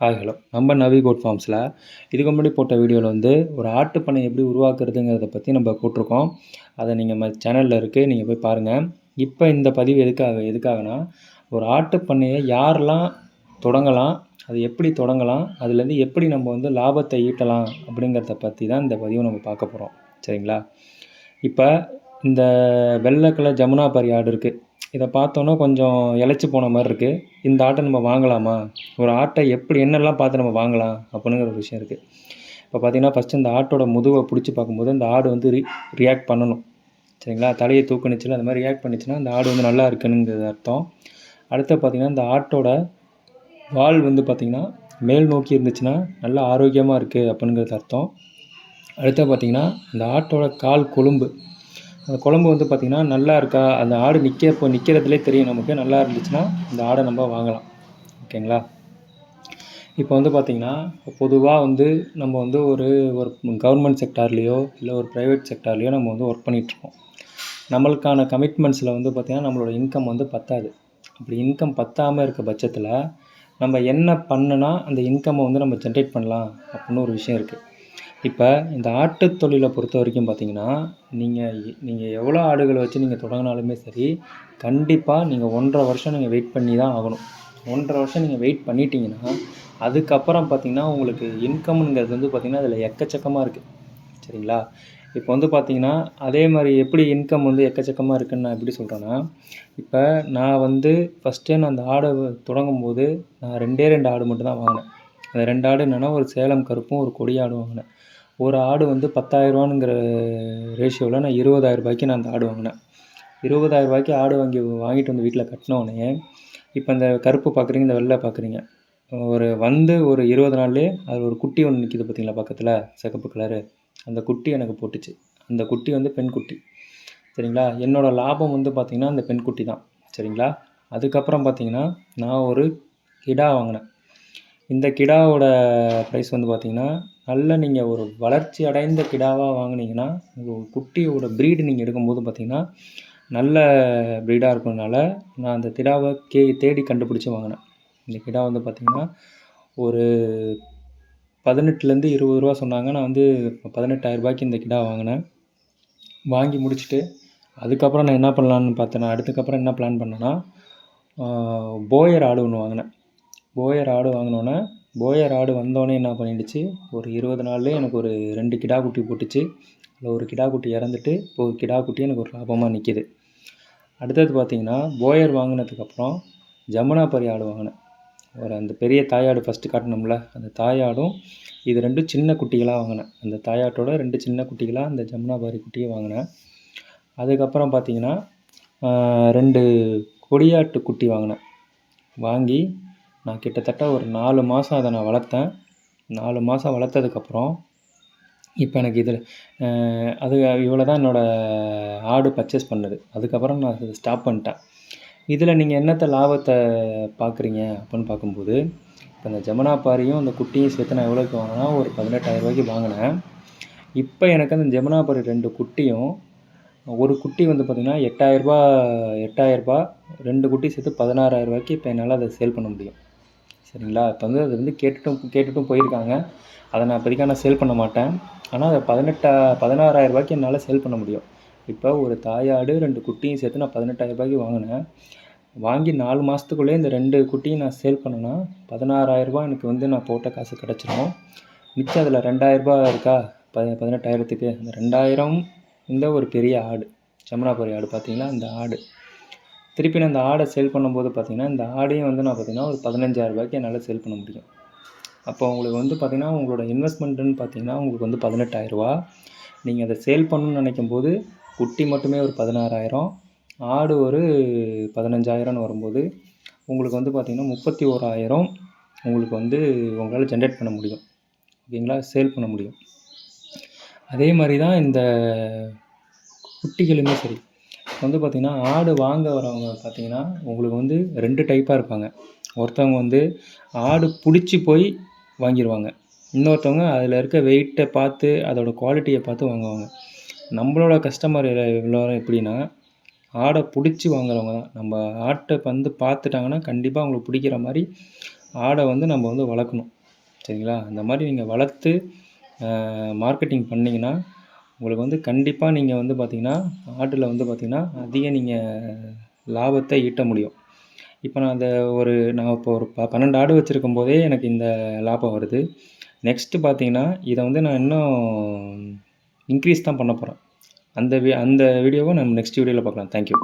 Hi hello நம்ம நவி code ஃபார்ம்ஸில் இதுக்கு முன்னாடி போட்ட வீடியோவில் வந்து ஒரு ஆட்டு எப்படி உருவாக்குறதுங்கிறத பற்றி நம்ம போட்டிருக்கோம். அதை நீங்கள் நம்ம சேனலில் இருக்குது நீங்கள் போய் பாருங்கள் இப்போ இந்த பதிவு எதுக்காக எதுக்காகனா ஒரு ஆட்டு பண்ணையை யாரெல்லாம் தொடங்கலாம் அது எப்படி தொடங்கலாம் அதுலேருந்து எப்படி நம்ம வந்து லாபத்தை ஈட்டலாம் அப்படிங்கிறத பற்றி தான் இந்த பதிவை நம்ம பார்க்க போகிறோம் சரிங்களா? இப்போ இந்த வெள்ளை கலர் ஜமுனாபாரி ஆடு இருக்குது இதை பார்த்தோன்னா கொஞ்சம் இளைச்சி போன மாதிரி இருக்குது இந்த ஆட்டை நம்ம வாங்கலாமா? ஒரு ஆட்டை எப்படி என்னெல்லாம் பார்த்து நம்ம வாங்கலாம்? அப்படிங்கிற ஒரு விஷயம் இருக்குது இப்போ பார்த்தீங்கன்னா ஃபஸ்ட்டு இந்த ஆட்டோட முதுவை பிடிச்சி பார்க்கும்போது இந்த ஆடு வந்து ரி ரியாக்ட் பண்ணணும். சரிங்களா? தலையை தூக்குனுச்சுன்னா அந்த மாதிரி ரியாக்ட் பண்ணிச்சுன்னா அந்த ஆடு வந்து நல்லா இருக்குனுங்கிறது அர்த்தம். அடுத்து பார்த்திங்கன்னா இந்த ஆட்டோட வால் வந்து பார்த்திங்கன்னா மேல் நோக்கி இருந்துச்சுன்னா நல்லா ஆரோக்கியமாக இருக்குது அப்படிங்கிறது அர்த்தம். அடுத்து பார்த்திங்கன்னா இந்த ஆட்டோட கால் கொழும்பு. அந்த குழம்பு வந்து பார்த்திங்கன்னா நல்லா இருக்கா? அந்த ஆடு நிற்க இப்போ நிற்கிறதுலே தெரியும் நமக்கு. நல்லா இருந்துச்சுன்னா இந்த ஆடை நம்ம வாங்கலாம். ஓகேங்களா? இப்போ வந்து பார்த்திங்கன்னா பொதுவாக வந்து நம்ம வந்து ஒரு ஒரு கவர்மெண்ட் செக்டார்லேயோ இல்லை ஒரு ப்ரைவேட் செக்டார்லேயோ நம்ம வந்து ஒர்க் பண்ணிகிட்ருக்கோம் நம்மளுக்கான கமிட்மெண்ட்ஸில் வந்து பார்த்திங்கன்னா நம்மளோட இன்கம் வந்து பத்தாது. அப்படி இன்கம் பத்தாமல் இருக்க பட்சத்தில் நம்ம என்ன பண்ணுனா அந்த இன்கம்மை வந்து நம்ம ஜென்ரேட் பண்ணலாம் அப்படின்னு ஒரு விஷயம் இருக்குது இப்போ இந்த ஆட்டு தொழிலை பொறுத்த வரைக்கும் பார்த்தீங்கன்னா நீங்கள் நீங்கள் எவ்வளோ ஆடுகளை வச்சு நீங்கள் தொடங்கினாலுமே சரி கண்டிப்பாக நீங்கள் ஒன்றரை வருஷம் நீங்கள் வெயிட் பண்ணி தான் ஆகணும். ஒன்றரை வருஷம் நீங்கள் வெயிட் பண்ணிட்டீங்கன்னா அதுக்கப்புறம் பார்த்தீங்கன்னா உங்களுக்கு இன்கம்ங்கிறது வந்து பார்த்திங்கன்னா அதில் எக்கச்சக்கமாக இருக்குது சரிங்களா? இப்போ வந்து பார்த்தீங்கன்னா அதே மாதிரி எப்படி இன்கம் வந்து எக்கச்சக்கமாக இருக்குன்னு நான் எப்படி சொல்கிறேன்னா இப்போ நான் வந்து ஃபஸ்ட்டே நான் அந்த ஆடை தொடங்கும் போது நான் ரெண்டே ரெண்டு ஆடு மட்டும் தான் வாங்கினேன். அந்த ரெண்டு ஆடு என்னென்னா ஒரு சேலம் கருப்பும் ஒரு கொடி ஆடும் வாங்கினேன். ஒரு ஆடு வந்து பத்தாயிரரூவானுங்கிற ரேஷியோவில் நான் இருபதாயிரரூபாய்க்கு நான் அந்த ஆடு வாங்கினேன். இருபதாயிரரூபாய்க்கு ஆடு வாங்கி வாங்கிட்டு வந்து வீட்டில் கட்டினோடனே இப்போ இந்த கருப்பு பார்க்குறீங்க இந்த வெள்ளை பார்க்குறீங்க ஒரு வந்து ஒரு இருபது நாள்லேயே அது ஒரு குட்டி ஒன்று நிற்கிது பார்த்தீங்களா பக்கத்தில்? சிகப்பு கலரு அந்த குட்டி எனக்கு போட்டுச்சு. அந்த குட்டி வந்து பெண் குட்டி. சரிங்களா? என்னோடய லாபம் வந்து பார்த்திங்கன்னா அந்த பெண் குட்டி தான். சரிங்களா? அதுக்கப்புறம் பார்த்திங்கன்னா நான் ஒரு கிடா வாங்கினேன். இந்த கிடாவோட ப்ரைஸ் வந்து பார்த்தீங்கன்னா நல்ல நீங்கள் ஒரு வளர்ச்சி அடைந்த கிடாவாக வாங்கினீங்கன்னா உங்கள் குட்டியோட ப்ரீடு நீங்கள் எடுக்கும்போது பார்த்திங்கன்னா நல்ல ப்ரீடாக இருக்கிறதுனால நான் அந்த கிடாவை கே தேடி கண்டுபிடிச்சி வாங்கினேன். இந்த கிடா வந்து பார்த்திங்கன்னா ஒரு பதினெட்டுலேருந்து இருபது ரூபா சொன்னாங்க. நான் வந்து பதினெட்டாயிரரூபாய்க்கு இந்த கிடா வாங்கினேன். வாங்கி முடிச்சுட்டு அதுக்கப்புறம் நான் என்ன பண்ணலான்னு பார்த்தேன்னா அடுத்துக்கப்புறம் என்ன பிளான் பண்ணேன்னா போயர் ஆடு ஒன்று வாங்கினேன். போயர் ஆடு வாங்கினோன்னே போயர் ஆடு வந்தோடனே என்ன பண்ணிடுச்சு? ஒரு இருபது நாள்லேயே எனக்கு ஒரு ரெண்டு கிடா குட்டி போட்டுச்சு. அதில் ஒரு கிடா குட்டி இறந்துட்டு இப்போ ஒரு கிடா குட்டி எனக்கு ஒரு லாபமாக நிற்கிது அடுத்தது பார்த்திங்கன்னா போயர் வாங்கினதுக்கப்புறம் ஜமுனாபரி ஆடு வாங்கினேன். ஒரு அந்த பெரிய தாயாடு ஃபஸ்ட்டு காட்டினோம்ல அந்த தாயாடும் இது ரெண்டும் சின்ன குட்டிகளாக வாங்கினேன். அந்த தாயாட்டோட ரெண்டு சின்ன குட்டிகளாக அந்த ஜமுனாபாரி குட்டியை வாங்கினேன். அதுக்கப்புறம் பார்த்திங்கன்னா ரெண்டு கொடியாட்டு குட்டி வாங்கினேன். வாங்கி நான் கிட்டத்தட்ட ஒரு நாலு மாதம் அதை நான் வளர்த்தேன். நாலு மாதம் வளர்த்ததுக்கப்புறம் இப்போ எனக்கு இதில் அது இவ்வளோ தான் என்னோடய ஆடு பர்ச்சேஸ் பண்ணது. அதுக்கப்புறம் நான் ஸ்டாப் பண்ணிட்டேன். இதில் நீங்கள் என்னத்த லாபத்தை பார்க்குறீங்க அப்படின்னு பார்க்கும்போது இப்போ இந்த ஜமுனாபாரியும் அந்த குட்டியும் சேர்த்து நான் எவ்வளோக்கு வாங்கினா ஒரு பதினெட்டாயிரரூபாய்க்கு வாங்கினேன். இப்போ எனக்கு அந்த ஜமுனாபாரி ரெண்டு குட்டியும் ஒரு குட்டி வந்து பார்த்திங்கன்னா எட்டாயிரரூபா எட்டாயிரரூபா ரெண்டு குட்டி சேர்த்து பதினாறாயிரரூபாய்க்கு இப்போ என்னால் அதை சேல் பண்ண முடியும். சரிங்களா? இப்போ வந்து அது வந்து கேட்டுட்டும் கேட்டுட்டும் போயிருக்காங்க. அதை நான் இப்போதைக்கு நான் சேல் பண்ண மாட்டேன். ஆனால் அதை பதினெட்டா பதினாறாயிரரூபாய்க்கு என்னால் சேல் பண்ண முடியும். இப்போ ஒரு தாயாடு ரெண்டு குட்டியும் சேர்த்து நான் பதினெட்டாயிரரூபாய்க்கு வாங்கினேன். வாங்கி நாலு மாதத்துக்குள்ளே இந்த ரெண்டு குட்டியும் நான் சேல் பண்ணேன்னா பதினாறாயிரரூபா எனக்கு வந்து நான் போட்ட காசு கிடச்சிரும். மிச்சம் அதில் ரெண்டாயிரரூபா இருக்கா? ப பதினெட்டாயிரத்துக்கு. அந்த ரெண்டாயிரம் இந்த ஒரு பெரிய ஆடு செம்மனாபுரி ஆடு பார்த்தீங்களா அந்த ஆடு. திருப்பி நான் இந்த ஆடை சேல் பண்ணும்போது பார்த்திங்கன்னா இந்த ஆடையும் வந்து நான் பார்த்திங்கன்னா ஒரு பதினஞ்சாயிரரூபாய்க்கு என்னால் சேல் பண்ண முடியும். அப்போ உங்களுக்கு வந்து பார்த்திங்கன்னா உங்களோட இன்வெஸ்ட்மெண்ட்டுன்னு பார்த்திங்கன்னா உங்களுக்கு வந்து பதினெட்டாயிரரூபா நீங்கள் அதை சேல் பண்ணணும்னு நினைக்கும் போது குட்டி மட்டுமே ஒரு பதினாறாயிரம் ஆடு ஒரு பதினஞ்சாயிரம்னு வரும்போது உங்களுக்கு வந்து பார்த்திங்கன்னா முப்பத்தி ஓராயிரம் உங்களுக்கு வந்து உங்களால் ஜென்ரேட் பண்ண முடியும். ஓகேங்களா? சேல் பண்ண முடியும். அதே மாதிரி தான் இந்த குட்டிகளுமே சரி. வந்து பார்த்திங்கன்னா ஆடு வாங்க வரவங்க பார்த்திங்கன்னா உங்களுக்கு வந்து ரெண்டு டைப்பாக இருப்பாங்க. ஒருத்தவங்க வந்து ஆடு பிடிச்சி போய் வாங்கிடுவாங்க இன்னொருத்தவங்க அதில் இருக்க வெயிட்டை பார்த்து அதோடய குவாலிட்டியை பார்த்து வாங்குவாங்க. நம்மளோட கஸ்டமர் எல்லோரும் எப்படின்னா ஆடை பிடிச்சி வாங்குறவங்க தான். நம்ம ஆட்டை வந்து பார்த்துட்டாங்கன்னா கண்டிப்பாக அவங்களுக்கு பிடிக்கிற மாதிரி ஆடை வந்து நம்ம வந்து வளர்க்கணும். சரிங்களா? அந்த மாதிரி நீங்கள் வளர்த்து மார்க்கெட்டிங் பண்ணிங்கன்னா உங்களுக்கு வந்து கண்டிப்பாக நீங்கள் வந்து பார்த்திங்கன்னா ஆட்டில் வந்து பார்த்திங்கன்னா அதிக நீங்கள் லாபத்தை ஈட்ட முடியும். இப்போ நான் அந்த ஒரு நான் இப்போ ஒரு ப பன்னெண்டு ஆடு வச்சுருக்கும் போதே எனக்கு இந்த லாபம் வருது. நெக்ஸ்ட்டு பார்த்தீங்கன்னா இதை வந்து நான் இன்னும் இன்க்ரீஸ் தான் பண்ண போகிறேன் அந்த வி அந்த வீடியோவை நம்ம நெக்ஸ்ட் வீடியோவில் பார்க்கலாம். தேங்க்யூ